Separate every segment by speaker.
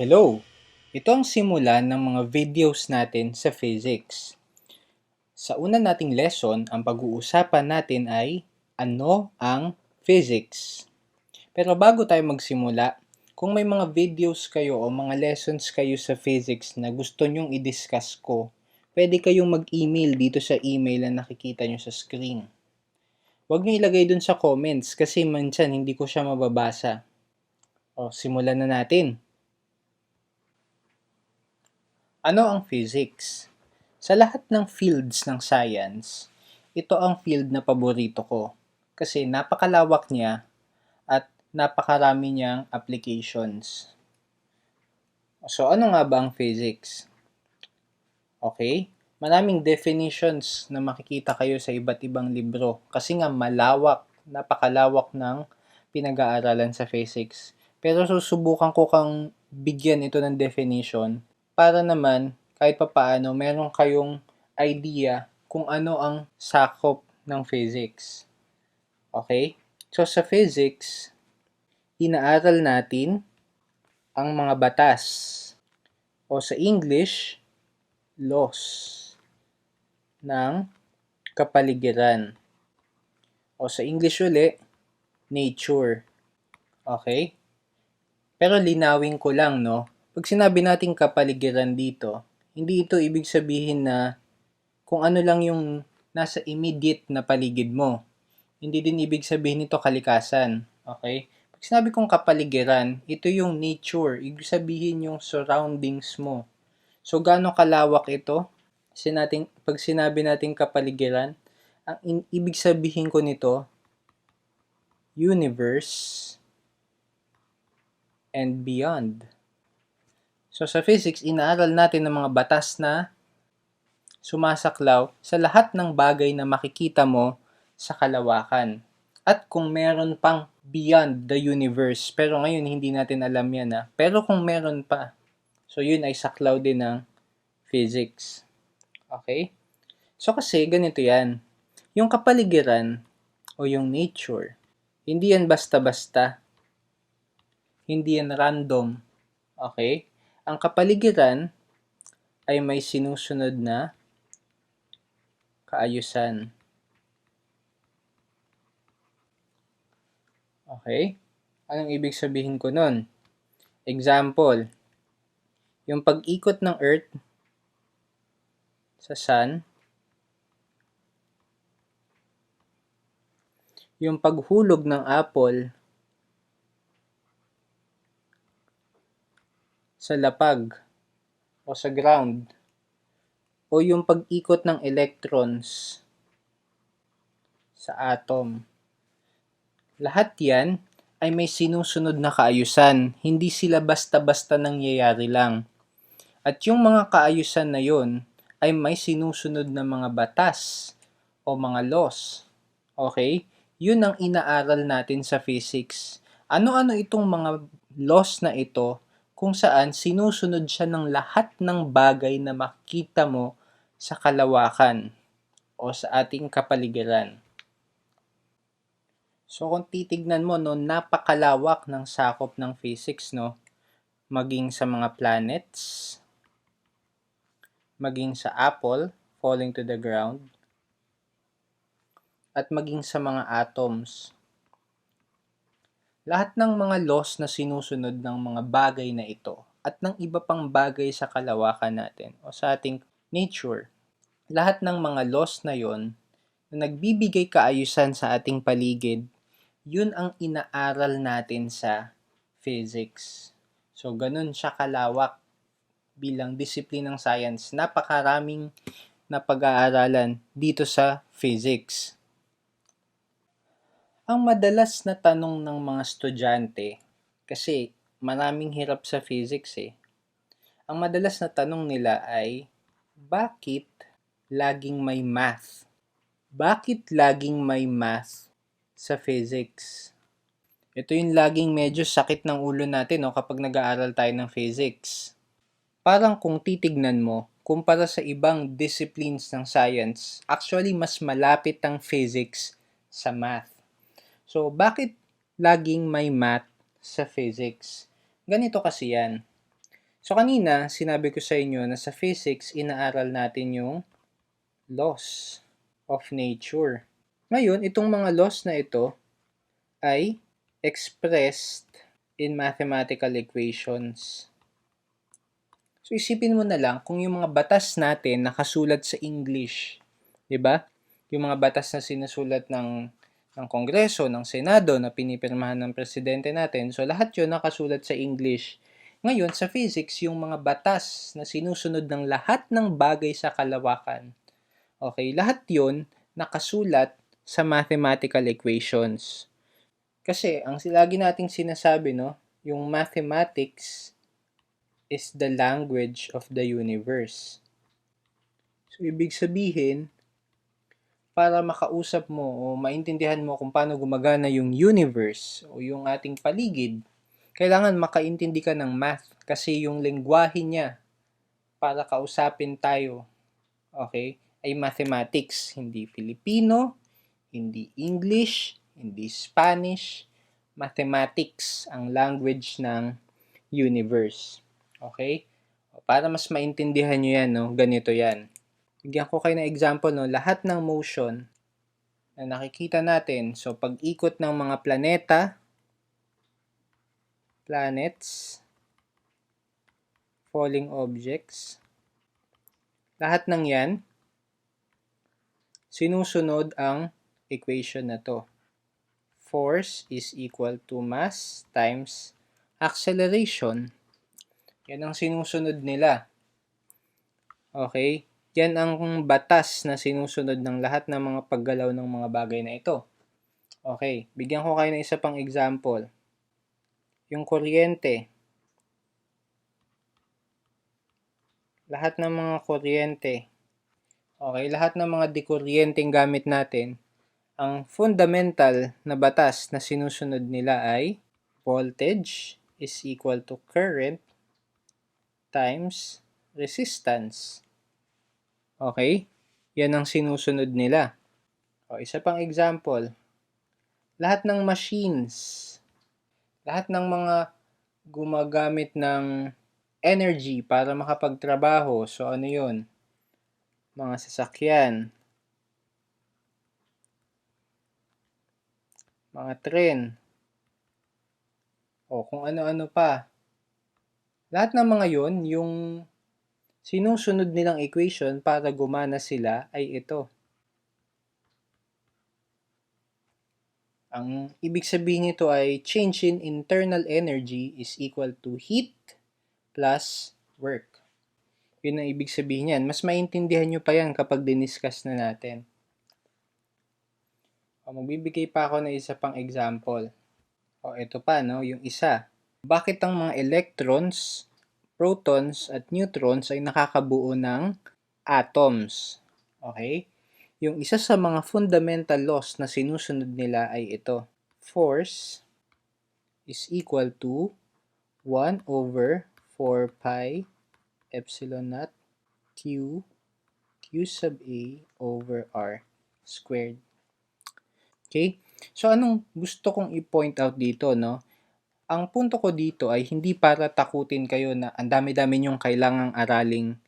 Speaker 1: Hello! Ito ang simula ng mga videos natin sa physics. Sa una nating lesson, ang pag-uusapan natin ay ano ang physics. Pero bago tayo magsimula, kung may mga videos kayo o mga lessons kayo sa physics na gusto nyong i-discuss ko, pwede kayong mag-email dito sa email na nakikita nyo sa screen. Huwag nyo ilagay dun sa comments kasi mansan hindi ko siya mababasa. O, simulan na natin. Ano ang physics? Sa lahat ng fields ng science, ito ang field na paborito ko kasi napakalawak niya at napakarami niyang applications. So, ano nga ba ang physics? Okay? Maraming definitions na makikita kayo sa iba't ibang libro kasi nga malawak, napakalawak ng pinag-aaralan sa physics. Pero susubukan ko kang bigyan ito ng definition para naman kahit papaano meron kayong idea kung ano ang sakop ng physics. Okay? So sa physics, inaaral natin ang mga batas o sa English, laws ng kapaligiran. O sa English uli, nature. Okay? Pero linawin ko lang, no? Pag sinabi nating kapaligiran dito, hindi ito ibig sabihin na kung ano lang yung nasa immediate na paligid mo. Hindi din ibig sabihin nito kalikasan. Okay? Pag sinabi kong kapaligiran, ito yung nature. Ibig sabihin yung surroundings mo. So, gaano kalawak ito? Sinating, pag sinabi nating kapaligiran, ang in, ibig sabihin ko nito, universe and beyond. So sa physics, inaaral natin ng mga batas na sumasaklaw sa lahat ng bagay na makikita mo sa kalawakan. At kung meron pang beyond the universe, pero ngayon hindi natin alam yan ha. Pero kung meron pa, so yun ay saklaw din ng physics. Okay? So kasi ganito yan. Yung kapaligiran o yung nature, hindi yan basta-basta. Hindi yan random. Okay? Ang kapaligiran ay may sinusunod na kaayusan. Okay? Anong ibig sabihin ko nun? Example, yung pag-ikot ng Earth sa sun, yung paghulog ng apple sa lapag o sa ground, o yung pag-ikot ng electrons sa atom. Lahat yan ay may sinusunod na kaayusan, hindi sila basta-basta nangyayari lang. At yung mga kaayusan na yon ay may sinusunod na mga batas o mga laws. Okay? Yun ang inaaral natin sa physics. Ano-ano itong mga laws na ito kung saan sinusunod siya ng lahat ng bagay na makita mo sa kalawakan o sa ating kapaligiran. So kung titignan mo no, napakalawak ng sakop ng physics no, maging sa mga planets, maging sa apple falling to the ground, at maging sa mga atoms. Lahat ng mga laws na sinusunod ng mga bagay na ito at ng iba pang bagay sa kalawakan natin o sa ating nature, lahat ng mga laws na yon na nagbibigay kaayusan sa ating paligid, yun ang inaaral natin sa physics. So, ganun siya kalawak bilang disiplin ng science, napakaraming na pag-aaralan dito sa physics. Ang madalas na tanong ng mga estudyante, kasi maraming hirap sa physics eh, ang madalas na tanong nila ay, bakit laging may math? Bakit laging may math sa physics? Ito yung laging medyo sakit ng ulo natin no, kapag nag-aaral tayo ng physics parang kung titignan mo, kumpara sa ibang disciplines ng science, actually mas malapit ang physics sa math. So, bakit laging may math sa physics? Ganito kasi yan. So kanina, sinabi ko sa inyo na sa physics, inaaral natin yung laws of nature. Ngayon, itong mga laws na ito ay expressed in mathematical equations. So isipin mo na lang kung yung mga batas natin nakasulat sa English, 'di ba? Yung mga batas na sinusulat ng ng Kongreso, ng Senado na pinipirmahan ng presidente natin. So lahat 'yon nakasulat sa English. Ngayon, sa physics, yung mga batas na sinusunod ng lahat ng bagay sa kalawakan. Okay, lahat 'yon nakasulat sa mathematical equations. Kasi ang lagi nating sinasabi, no, yung mathematics is the language of the universe. So, ibig sabihin, para makausap mo o maintindihan mo kung paano gumagana yung universe o yung ating paligid, kailangan makaintindi ka ng math kasi yung lengguwahe niya para kausapin tayo, okay, ay mathematics, hindi Filipino, hindi English, hindi Spanish, mathematics ang language ng universe. Okay? Para mas maintindihan nyo yan, no? ganito yan. Bigyan ko kayo ng example, no? lahat ng motion na nakikita natin, so pag-ikot ng mga planeta, planets, falling objects, lahat ng yan, sinusunod ang equation na to. Force is equal to mass times acceleration. Yan ang sinusunod nila. Okay? Yan ang batas na sinusunod ng lahat ng mga paggalaw ng mga bagay na ito. Okay, bigyan ko kayo ng isa pang example. Yung kuryente. Lahat ng mga kuryente. Okay, lahat ng mga dikuryenteng gamit natin, ang fundamental na batas na sinusunod nila ay voltage is equal to current times resistance. Okay? Yan ang sinusunod nila. O, isa pang example. Lahat ng machines, lahat ng mga gumagamit ng energy para makapagtrabaho. So, ano yun? Mga sasakyan, mga tren, o kung ano-ano pa. Lahat ng mga yon yung sinusunod nilang equation para gumana sila ay ito. Ang ibig sabihin nito ay change in internal energy is equal to heat plus work. Yun ang ibig sabihin yan. Mas maintindihan nyo pa yan kapag diniscuss na natin. O, magbibigay pa ako ng isa pang example. O, ito pa, no? Yung isa. Bakit ang mga electrons, protons, at neutrons ay nakakabuo ng atoms? Okay? Yung isa sa mga fundamental laws na sinusunod nila ay ito. Force is equal to 1 over 4 pi epsilon naught q q sub a over r squared. Okay? So, anong gusto kong i-point out dito, no? Ang punto ko dito ay hindi para takutin kayo na ang dami-dami nyong kailangang araling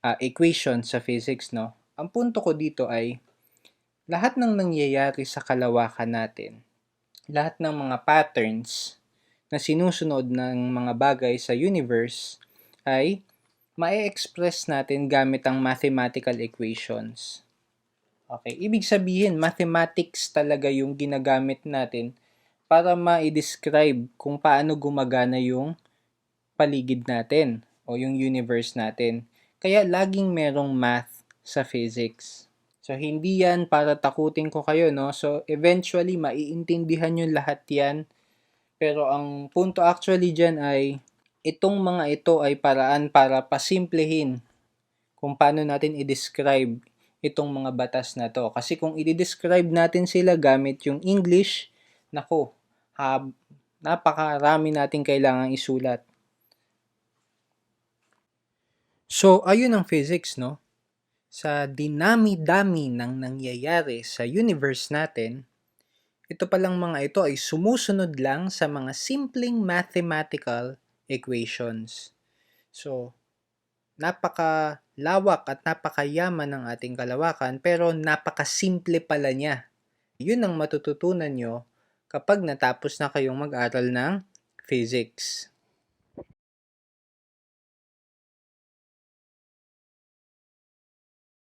Speaker 1: uh, equation sa physics, no? Ang punto ko dito ay lahat ng nangyayari sa kalawakan natin, lahat ng mga patterns na sinusunod ng mga bagay sa universe ay ma-express natin gamit ang mathematical equations. Okay, ibig sabihin mathematics talaga yung ginagamit natin para ma-describe kung paano gumagana yung paligid natin o yung universe natin. Kaya laging merong math sa physics. So, hindi yan para takutin ko kayo, no? So, eventually, maiintindihan nyo lahat yan. Pero ang punto actually dyan ay, itong mga ito ay paraan para pasimplehin kung paano natin i-describe itong mga batas na to. Kasi kung i-describe natin sila gamit yung English, nako, uh, napakarami nating kailangang isulat. So, ayun ang physics, no? Sa dinami-dami ng nangyayari sa universe natin, ito palang mga ito ay sumusunod lang sa mga simpleng mathematical equations. So, napakalawak at napakayaman ng ating kalawakan pero napakasimple pala niya. Yun ang matututunan nyo kapag natapos na kayong mag-aral ng physics.